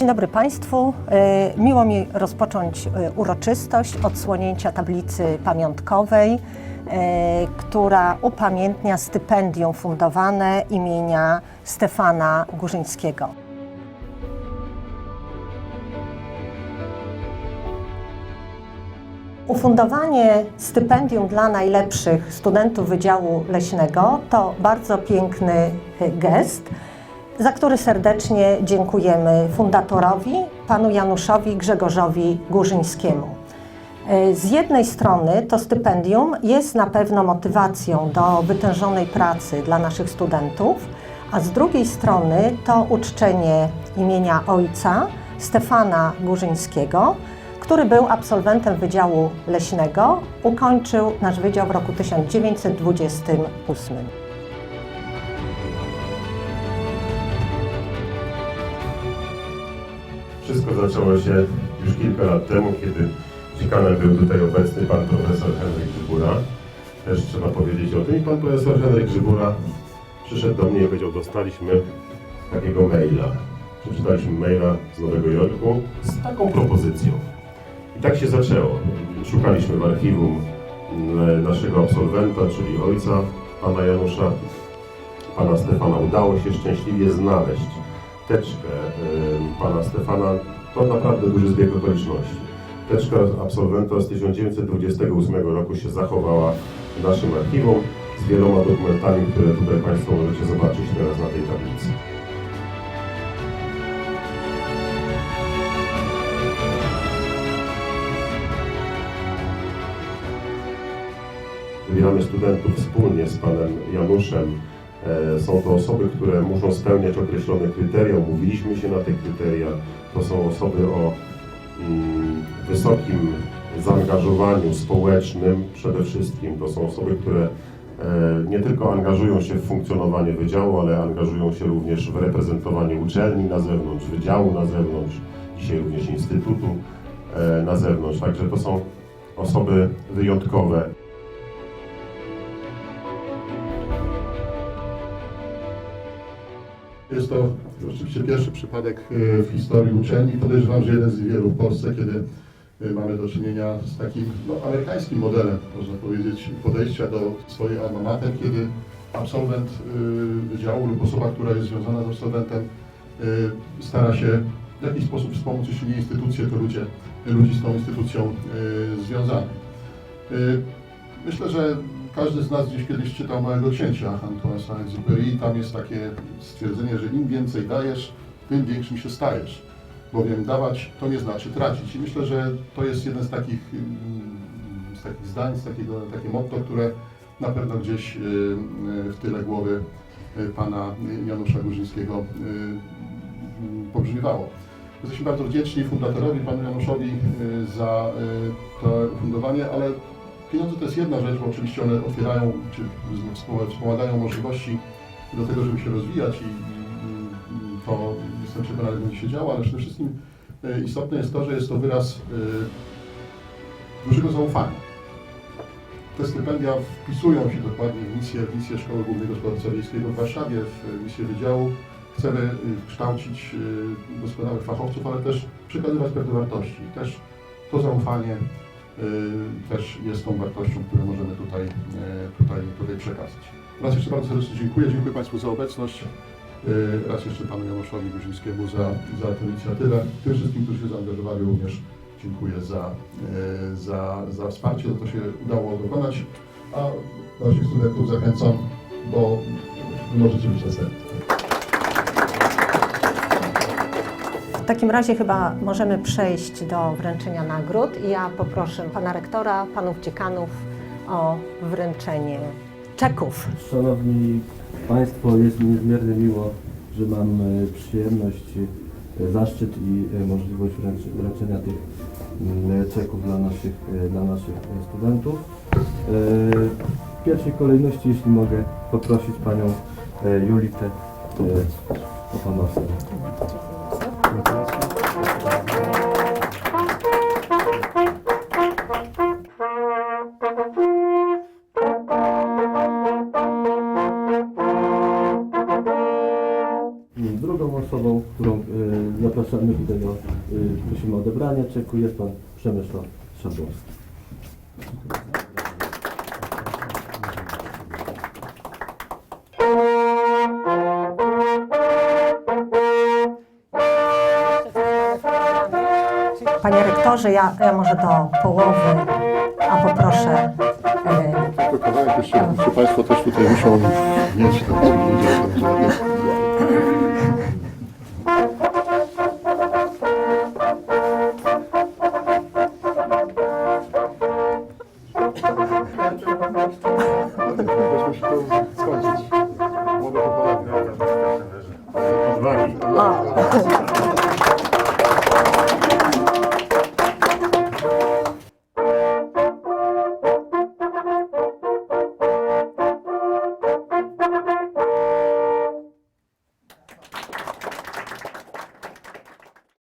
Dzień dobry Państwu. E, Miło mi rozpocząć e, uroczystość odsłonięcia tablicy pamiątkowej, e, która upamiętnia stypendium fundowane imienia Stefana Górzyńskiego. Ufundowanie stypendium dla najlepszych studentów Wydziału Leśnego to bardzo piękny gest, za który serdecznie dziękujemy fundatorowi, panu Januszowi Grzegorzowi Górzyńskiemu. E, Z jednej strony to stypendium jest na pewno motywacją do wytężonej pracy dla naszych studentów, a z drugiej strony to uczczenie imienia ojca Stefana Górzyńskiego, który był absolwentem Wydziału Leśnego, ukończył nasz wydział w roku 1928. Wszystko zaczęło się już kilka lat temu, kiedy dziekanem był tutaj obecny pan profesor Henryk Grzybura. Też trzeba powiedzieć o tym. I pan profesor Henryk Grzybura przyszedł do mnie i powiedział, dostaliśmy takiego maila. Przeczytaliśmy maila z Nowego Jorku z taką propozycją. I tak się zaczęło. Szukaliśmy w archiwum mm, naszego absolwenta, czyli ojca pana Janusza, pana Stefana. Udało się szczęśliwie znaleźć teczkę pana Stefana. To naprawdę duży zbieg okoliczności. Teczka absolwenta z 1928 roku się zachowała w naszym archiwum z wieloma dokumentami, które tutaj Państwo możecie zobaczyć teraz na tej tablicy. Wybieramy studentów wspólnie z panem Januszem. E, Są to osoby, które muszą spełniać określone kryteria. Umówiliśmy się na te kryteria. To są osoby o mm, wysokim zaangażowaniu społecznym przede wszystkim. To są osoby, które e, nie tylko angażują się w funkcjonowanie wydziału, ale angażują się również w reprezentowanie uczelni na zewnątrz, wydziału na zewnątrz, dzisiaj również instytutu e, na zewnątrz. Także to są osoby wyjątkowe. Jest to oczywiście pierwszy przypadek e, w historii uczelni. Podejrzewam, że jeden z wielu w Polsce, kiedy e, mamy do czynienia z takim no, amerykańskim modelem, można powiedzieć, podejścia do swojej alma mater, kiedy absolwent e, wydziału lub osoba, która jest związana z absolwentem, stara się w jakiś sposób wspomóc, jeśli nie instytucję, to ludzie, ludzi z tą instytucją związanych. Myślę, że każdy z nas gdzieś kiedyś czytał Małego Księcia Antoine Saint-Exupéry i tam jest takie stwierdzenie, że im więcej dajesz, tym większym się stajesz. Bowiem dawać to nie znaczy tracić. I myślę, że to jest jeden z takich, mm, z takich zdań, z takiego, takie motto, które na pewno gdzieś y, y, w tyle głowy y, pana Janusza Górzyńskiego pobrzmiewało. Jesteśmy bardzo wdzięczni fundatorowi, panu Januszowi za to fundowanie, ale Pieniądze to jest jedna rzecz, bo oczywiście one otwierają, czy wspomagają możliwości do tego, żeby się rozwijać i, to jestem przekonany, że będzie się działo, ale przede wszystkim e, istotne jest to, że jest to wyraz e, dużego zaufania. Te stypendia wpisują się dokładnie w misję, w misję Szkoły Głównego Gospodarstwa Wiejskiego w Warszawie, w misję Wydziału. Chcemy e, kształcić doskonałych fachowców, ale też przekazywać pewne wartości. Też to zaufanie też jest tą wartością, którą możemy tutaj, y, tutaj, tutaj przekazać. Raz jeszcze bardzo serdecznie dziękuję. Dziękuję Państwu za obecność. Y, Raz jeszcze Panu Januszowi Górzyńskiemu za, za tę inicjatywę. Tym wszystkim, którzy się zaangażowali również dziękuję za, y, za, za wsparcie. To się udało dokonać. A naszych studentów zachęcam, bo możecie być następni. Takim razie chyba możemy przejść do wręczenia nagród i ja poproszę pana rektora, panów dziekanów o wręczenie czeków. Szanowni Państwo, jest mi niezmiernie miło, że mam e, przyjemność, e, zaszczyt i e, możliwość wręcz- wręczenia tych mm, czeków dla naszych, dla naszych studentów. W pierwszej kolejności, jeśli mogę poprosić Panią Julitę e, Drugą osobą, którą e, zapraszamy tutaj o, y, prosimy o odebranie czeku. Jest pan Przemysław Szabłowski. Panie rektorze, ja, ja może do połowy, a poproszę e, Tylko kawałek jeszcze, czy Państwo też tutaj muszą mieć tak, się to skończyć.